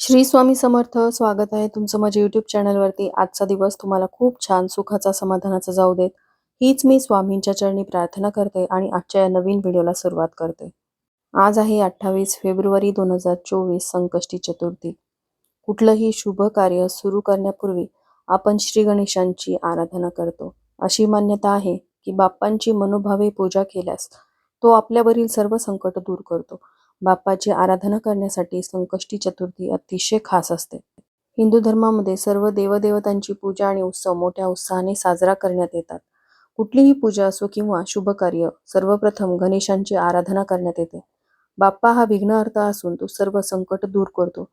श्री स्वामी समर्थ स्वागत आहे तुमचं माझ्या युट्यूब चॅनलवरती आजचा दिवस तुम्हाला खूप छान सुखाचा समाधानाचा जाऊ देत. हीच मी स्वामींच्या चरणी प्रार्थना करते आणि आजच्या या नवीन व्हिडिओला सुरुवात करते. आज आहे अठ्ठावीस फेब्रुवारी दोन हजार चोवीस संकष्टी चतुर्थी. कुठलंही शुभ कार्य सुरू करण्यापूर्वी आपण श्री गणेशांची आराधना करतो. अशी मान्यता आहे की बाप्पांची मनोभावे पूजा केल्यास तो आपल्यावरील सर्व संकट दूर करतो. बाप्पाची आराधना करण्यासाठी संकष्टी चतुर्थी अतिशय खास असते. हिंदू धर्मामध्ये सर्व देवदेवतांची पूजा आणि उत्सव मोठ्या उत्साहाने साजरा करण्यात येतात. कुठलीही पूजा असो किंवा शुभ कार्य सर्वप्रथम गणेशांची आराधना करण्यात येते. बाप्पा हा विघ्नहर्ता असून तो सर्व संकट दूर करतो.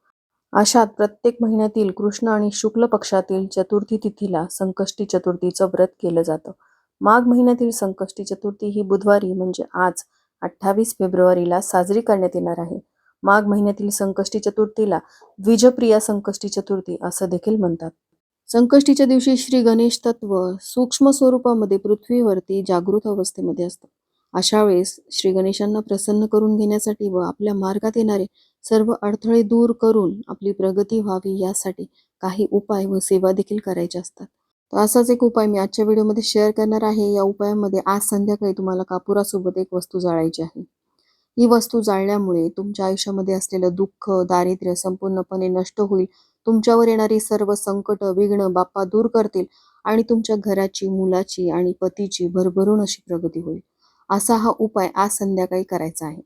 अशात प्रत्येक महिन्यातील कृष्ण आणि शुक्ल पक्षातील चतुर्थी तिथीला संकष्टी चतुर्थीचं व्रत केलं जातं. माघ महिन्यातील संकष्टी चतुर्थी ही बुधवारी म्हणजे आज अठ्ठावीस फेब्रुवारीला साजरी करण्यात येणार आहे. माघ महिन्यातील संकष्टी चतुर्थीला द्विजप्रिया संकष्टी चतुर्थी असं देखील म्हणतात. संकष्टीच्या दिवशी श्री गणेश तत्व सूक्ष्म स्वरूपामध्ये पृथ्वीवरती जागृत अवस्थेमध्ये असतं. अशा वेळेस श्री गणेशांना प्रसन्न करून घेण्यासाठी व आपल्या मार्गात येणारे सर्व अडथळे दूर करून आपली प्रगती व्हावी यासाठी काही उपाय व सेवा देखील करायच्या असतात. तर असाच एक उपाय मी आजच्या व्हिडिओमध्ये शेअर करणार आहे. या उपायामध्ये आज संध्याकाळी तुम्हाला कापुरासोबत एक वस्तू जाळायची आहे. ही वस्तू जाळल्यामुळे तुमच्या आयुष्यामध्ये असलेलं दुःख दारिद्र्य संपूर्णपणे नष्ट होईल. तुमच्यावर येणारी सर्व संकट विघ्न बाप्पा दूर करतील आणि तुमच्या घराची मुलाची आणि पतीची भरभरून अशी प्रगती होईल. असा हा उपाय आज संध्याकाळी करायचा आहे.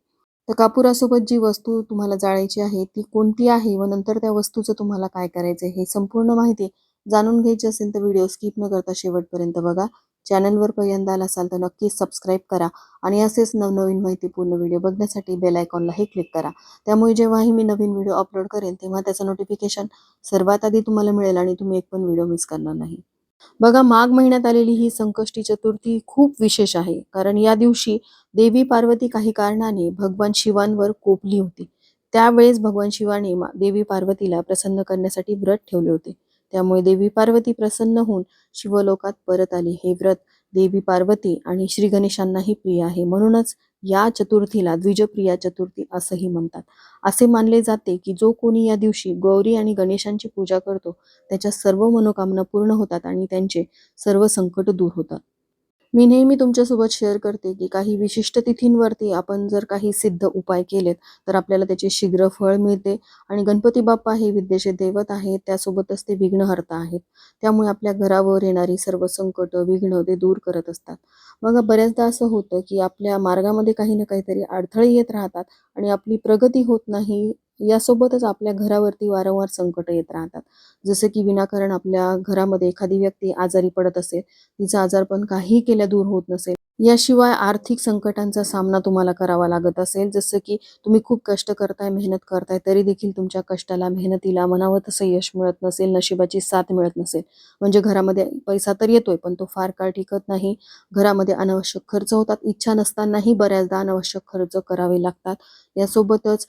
तर कापुरासोबत जी वस्तू तुम्हाला जाळायची आहे ती कोणती आहे व नंतर त्या वस्तूचं तुम्हाला काय करायचं हे संपूर्ण माहिती जाणून घ्यायची असेल तर व्हिडिओ स्किप न करता शेवटपर्यंत बघा. चॅनलवर पहिल्यांदा आला असाल तर नक्कीच सबस्क्राईब करा आणि असेच नवनवीन माहितीपूर्ण व्हिडिओ बघण्यासाठी बेल आयकॉनलाही क्लिक करा. त्यामुळे जेव्हाही मी नवीन व्हिडिओ अपलोड करेन तेव्हा त्याचं नोटिफिकेशन सर्वात आधी तुम्हाला मिळेल आणि तुम्ही एक पण व्हिडिओ मिस करणार नाही. बघा माघ महिन्यात आलेली ही संकष्टी चतुर्थी खूप विशेष आहे. कारण या दिवशी देवी पार्वती काही कारणाने भगवान शिवांवर कोपली होती. त्यावेळेस भगवान शिवाने देवी पार्वतीला प्रसन्न करण्यासाठी व्रत ठेवले होते. त्यामुळे देवी पार्वती प्रसन्न होऊन शिवलोकात परत आली. हे व्रत देवी पार्वती आणि श्री गणेशांनाही प्रिय आहे. म्हणूनच या चतुर्थीला द्विजप्रिया चतुर्थी असंही म्हणतात. असे मानले जाते की जो कोणी या दिवशी गौरी आणि गणेशांची पूजा करतो त्याच्या सर्व मनोकामना पूर्ण होतात आणि त्यांचे सर्व संकट दूर होतात. मी नेहमी तुमच्यासोबत शेअर करते की काही विशिष्ट तिथींवरती आपण जर काही सिद्ध उपाय केलेत तर आपल्याला त्याचे शीघ्र फळ मिळते आणि गणपती बाप्पा हे विद्येचे दैवत आहेत त्यासोबतच ते विघ्नहर्ता आहेत. त्यामुळे आपल्या घरावर येणारी सर्व संकट विघ्न ते दूर करत असतात. मग बऱ्याचदा असं होतं की आपल्या मार्गामध्ये काही ना काहीतरी अडथळे येत राहतात आणि आपली प्रगती होत नाही यासोबतच आपल्या घरावरती वारंवार संकट येत राहतात. जसं की विनाकारण आपल्या घरामध्ये एखादी व्यक्ती आजारी पडत असेल तिचा आजारपण काही केल्या दूर होत नसेल. याशिवाय आर्थिक संकटांचा सामना तुम्हाला करावा लागत असेल. जसं की तुम्ही खूप कष्ट करताय मेहनत करताय तरी देखील तुमच्या कष्टाला मेहनतीला म्हणावं तसं यश मिळत नसेल नशिबाची साथ मिळत नसेल. म्हणजे घरामध्ये पैसा तर येतोय पण तो फार काळ टिकत नाही. घरामध्ये अनावश्यक खर्च होतात. इच्छा नसतानाही बऱ्याचदा अनावश्यक खर्च करावे लागतात. यासोबतच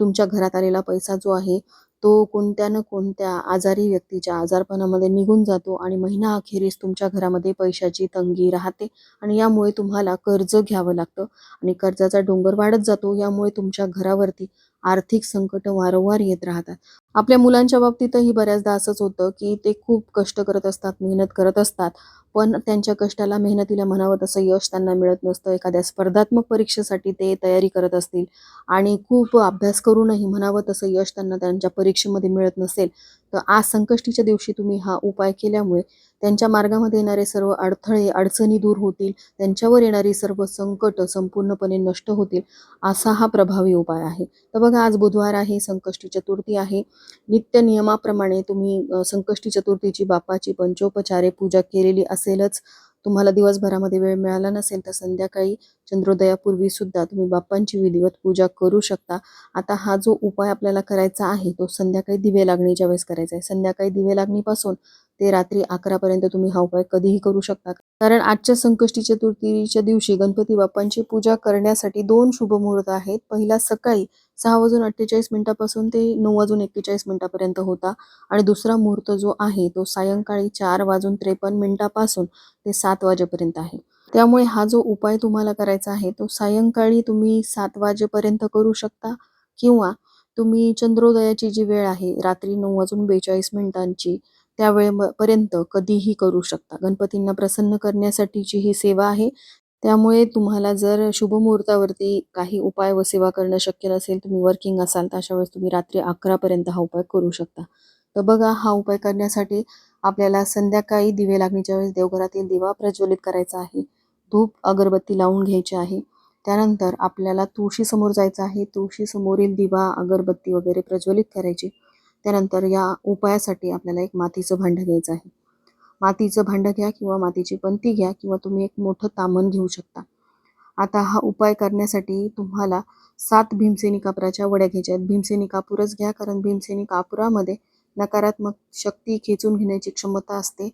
तुमच्या घरात आलेला पैसा जो आहे तो कोणत्या ना कोणत्या आजारी व्यक्तीच्या आजारपणामध्ये निघून जातो आणि महिना अखेरीस तुमच्या घरामध्ये पैशाची तंगी राहते आणि यामुळे तुम्हाला कर्ज घ्यावं लागतं आणि कर्जाचा डोंगर वाढत जातो. यामुळे तुमच्या घरावरती आर्थिक संकट वारंवार येत राहतात. आपल्या मुलांच्या बाबतीतही बऱ्याचदा असंच होतं की ते खूप कष्ट करत असतात मेहनत करत असतात. पण त्यांच्या कष्टाला मेहनतीला म्हणावं तसं यश त्यांना मिळत नसतं. एखाद्या स्पर्धात्मक परीक्षेसाठी ते तयारी करत असतील. आणि खूप अभ्यास करूनही म्हणावं तसं यश त्यांना त्यांच्या परीक्षेमध्ये मिळत नसेल. तर आज संकष्टीच्या दिवशी तुम्ही हा उपाय केल्यामुळे त्यांच्या मार्गामध्ये येणारे सर्व अडथळे अडचणी दूर होतील. त्यांच्यावर येणारी सर्व संकट संपूर्णपणे नष्ट होतील असा हा प्रभावी उपाय आहे. तर बघा आज बुधवार आहे संकष्टी चतुर्थी आहे. नित्य नियमाप्रमाणे तुम्ही संकष्टी चतुर्थीची बापाची पंचोपचारे पूजा केलेली असेलच. तुम्हाला दिवसभरामध्ये वेळ मिळाला नसेल तर संध्याकाळी चंद्रोदयापूर्वी सुद्धा तुम्ही बाप्पांची विधिवत पूजा करू शकता. आता हा जो उपाय आपल्याला करायचा आहे तो संध्याकाळी दिवे लागणीच्या वेळेस करायचा आहे. संध्याकाळी दिवे लागणीपासून ते रात्री अकरापर्यंत तुम्ही हा उपाय कधीही करू शकता. कारण आजच्या संकष्टी चतुर्थीच्या दिवशी गणपती बाप्पांची पूजा करण्यासाठी दोन शुभ मुहूर्त आहेत. पहिला सकाळी सहा वाजून अठ्ठेचाळीस मिनिटापासून ते नऊ वाजून एक्केचाळीस मिनिटापर्यंत होता. आणि दुसरा मुहूर्त जो आहे तो सायंकाळी चार वाजून त्रेपन्न मिनिटापासून ते सात वाजेपर्यंत आहे. त्यामुळे हा जो उपाय तुम्हाला करायचा आहे तो सायंकाळी तुम्ही सात वाजेपर्यंत करू शकता किंवा तुम्ही चंद्रोदयाची जी वेळ आहे रात्री नऊ वाजून बेचाळीस मिनिटांची त्या वेळेपर्यंत कधीही करू शकता. गणपतींना प्रसन्न करण्यासाठीची ही सेवा आहे. त्यामुळे तुम्हाला जर शुभ मुहूर्तावरती काही उपाय व सेवा करणं शक्य नसेल तुम्ही वर्किंग असाल तर अशा वेळेस तुम्ही रात्री अकरापर्यंत हा उपाय करू शकता. तर बघा हा उपाय करण्यासाठी आपल्याला संध्याकाळी दिवे लागण्याच्या वेळेस देवघरातील दिवा प्रज्वलित करायचा आहे. धूप अगरबत्ती लावून घ्यायची आहे. त्यानंतर आपल्याला तुळशीसमोर जायचं आहे. तुळशीसमोरील दिवा अगरबत्ती वगैरे प्रज्वलित करायची. त्यानंतर या उपायासाठी आपल्याला एक मातीचं भांडं घ्यायचं आहे. मातीचं भांडं घ्या किंवा मातीची पंती घ्या किंवा तुम्ही एक मोठं तामण घेऊ शकता. आता हा उपाय करण्यासाठी तुम्हाला सात भीमसेनी कापराच्या वड्या घ्यायच्या आहेत. भीमसेनी कापूरच घ्या कारण भीमसेनी कापुरामध्ये नकारात्मक शक्ती खेचून घेण्याची क्षमता असते.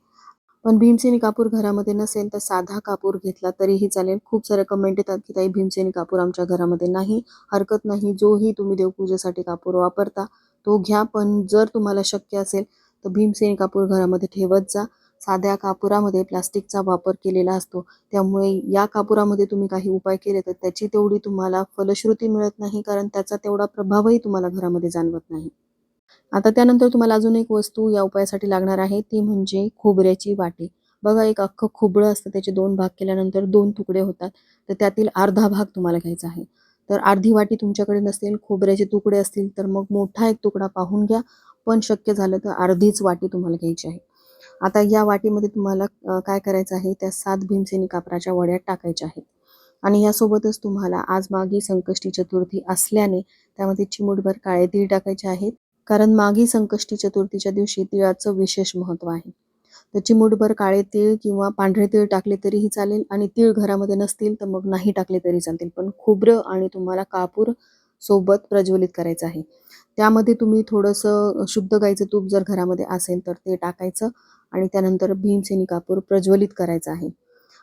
पण भीमसेनी कापूर घरामध्ये नसेल तर साधा कापूर घेतला तरीही चालेल. खूप सारे कमेंट येतात की ताई भीमसेनी कापूर आमच्या घरामध्ये नाही हरकत नाही जोही तुम्ही देवपूजेसाठी कापूर वापरता तो घ्या. पण जर तुम्हाला शक्य असेल तर भीमसेनी कापूर घरामध्ये ठेवत जा. साध्या कापुरामध्ये प्लास्टिकचा वापर केलेला असतो. त्यामुळे या कापुरामध्ये तुम्ही काही उपाय केले तर त्याची तेवढी तुम्हाला फलश्रुती मिळत नाही कारण त्याचा तेवढा प्रभावही तुम्हाला घरामध्ये जाणवत नाही. आता त्यानंतर तुम्हाला अजून एक वस्तू या उपायासाठी लागणार आहे. ती म्हणजे खोबऱ्याची वाटी. बघा एक अख्खं खोबरं असतं. त्याचे दोन भाग केल्यानंतर दोन तुकडे होतात. तर त्यातील अर्धा भाग तुम्हाला घ्यायचा आहे. तर अर्धी वाटी तुमच्याकडे नसेल खोबऱ्याचे तुकडे असतील तर मग मोठा एक तुकडा पाहून घ्या. पण शक्य झालं तर अर्धीच वाटी तुम्हाला घ्यायची आहे. आता या वाटीमध्ये तुम्हाला काय करायचं आहे? त्या सात भीमसेनी कापराच्या वड्या टाकायच्या आहेत. आणि यासोबतच तुम्हाला आज मागी संकष्टी चतुर्थी असल्याने त्यामध्ये चिमूटभर काळे तीळ टाकायचे आहेत. कारण मागी संकष्टी चतुर्थीच्या दिवशी तिळाचं विशेष महत्त्व आहे. तर चिमूटभर काळे तीळ किंवा पांढरे तीळ टाकले तरीही चालेल आणि तीळ घरामध्ये नसतील तर मग नाही टाकले तरी चालतील. पण खोबरं आणि तुम्हाला कापूर सोबत प्रज्वलित करायचं आहे. त्यामध्ये तुम्ही थोडंसं शुद्ध गाईचं तूप जर घरामध्ये असेल तर ते टाकायचं. आणि त्यानंतर भीमसेनी कापूर प्रज्वलित करायचा आहे.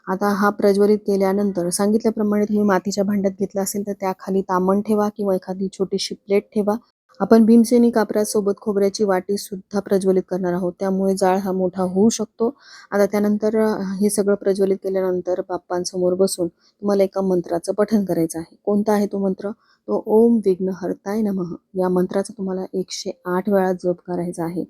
आता हा प्रज्वलित केल्यानंतर सांगितल्याप्रमाणे तुम्ही मातीच्या भांड्यात घेतला असेल तर त्याखाली तामण ठेवा किंवा एखादी छोटीशी प्लेट ठेवा. आपण भीमसेनी कापरासोबत खोबऱ्याची वाटी सुद्धा प्रज्वलित करणार आहोत. त्यामुळे जाळ हा मोठा होऊ शकतो. आता त्यानंतर हे सगळं प्रज्वलित केल्यानंतर बाप्पांसमोर बसून तुम्हाला एका मंत्राचं पठण करायचं आहे. कोणता आहे तो मंत्र? तो ओम विघ्न हरताय नमः. या मंत्राचा तुम्हाला एकशे आठ वेळा जप करायचा आहे.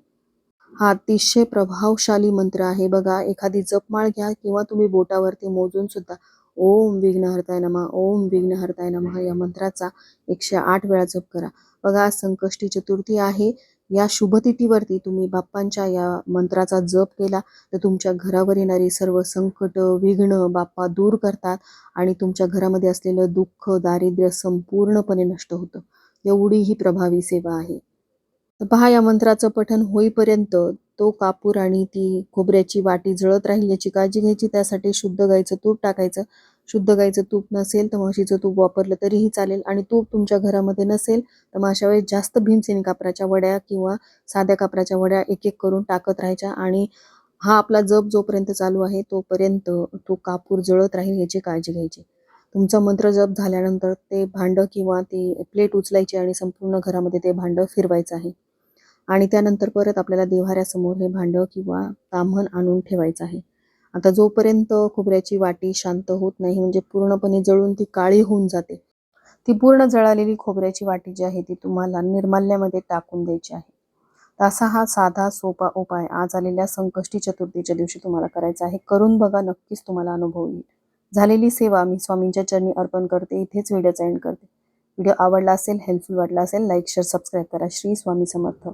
हा अतिशय प्रभावशाली मंत्र आहे. बघा एखादी जपमाळ घ्या किंवा तुम्ही बोटावरती मोजून सुद्धा ओम विघ्नहर्ताय नमः ओम विघ्नहर्ताय नमः या मंत्राचा एकशे आठ वेळा जप करा. बघा संकष्टी चतुर्थी आहे. या शुभतिथीवरती तुम्ही बाप्पांच्या या मंत्राचा जप केला तर तुमच्या घरावर येणारी सर्व संकट विघ्न बाप्पा दूर करतात आणि तुमच्या घरामध्ये असलेलं दुःख दारिद्र्य संपूर्णपणे नष्ट होतं. एवढी ही प्रभावी सेवा आहे. तर पहा या मंत्राचं पठण होईपर्यंत तो कापूर आणि ती खोबऱ्याची वाटी जळत राहील याची काळजी घ्यायची. त्यासाठी शुद्ध गाईचं तूप टाकायचं. शुद्ध गाईचं तूप नसेल तर म्हशीचं तूप वापरलं तरीही चालेल आणि तूप तुमच्या घरामध्ये नसेल तर मग अशा वेळेस जास्त भीमसेनी कापराच्या वड्या किंवा साध्या कापराच्या वड्या एक एक करून टाकत राहायच्या आणि हा आपला जप जोपर्यंत चालू आहे तोपर्यंत तो कापूर जळत राहील याची काळजी घ्यायची. तुमचा मंत्र जप झाल्यानंतर ते भांडं किंवा ती प्लेट उचलायची आणि संपूर्ण घरामध्ये ते भांडं फिरवायचं आहे. आणि त्यानंतर परत आपल्याला देव्हाऱ्यासमोर हे भांडं किंवा ताम्हण आणून ठेवायचं आहे. आता जोपर्यंत खोबऱ्याची वाटी शांत होत नाही म्हणजे पूर्णपणे जळून ती काळी होऊन जाते ती पूर्ण जळालेली खोबऱ्याची वाटी जी आहे ती तुम्हाला निर्माल्यामध्ये टाकून द्यायची आहे. असा हा साधा सोपा उपाय आज आलेल्या संकष्टी चतुर्थीच्या दिवशी तुम्हाला करायचा आहे. करून बघा नक्कीच तुम्हाला अनुभव येईल. झालेली सेवा मी स्वामींच्या चरणी अर्पण करते इथेच व्हिडिओचा एंड करते. व्हिडिओ आवडला असेल हेल्पफुल वाटला असेल लाईक शेअर सबस्क्राईब करा. श्री स्वामी समर्थ.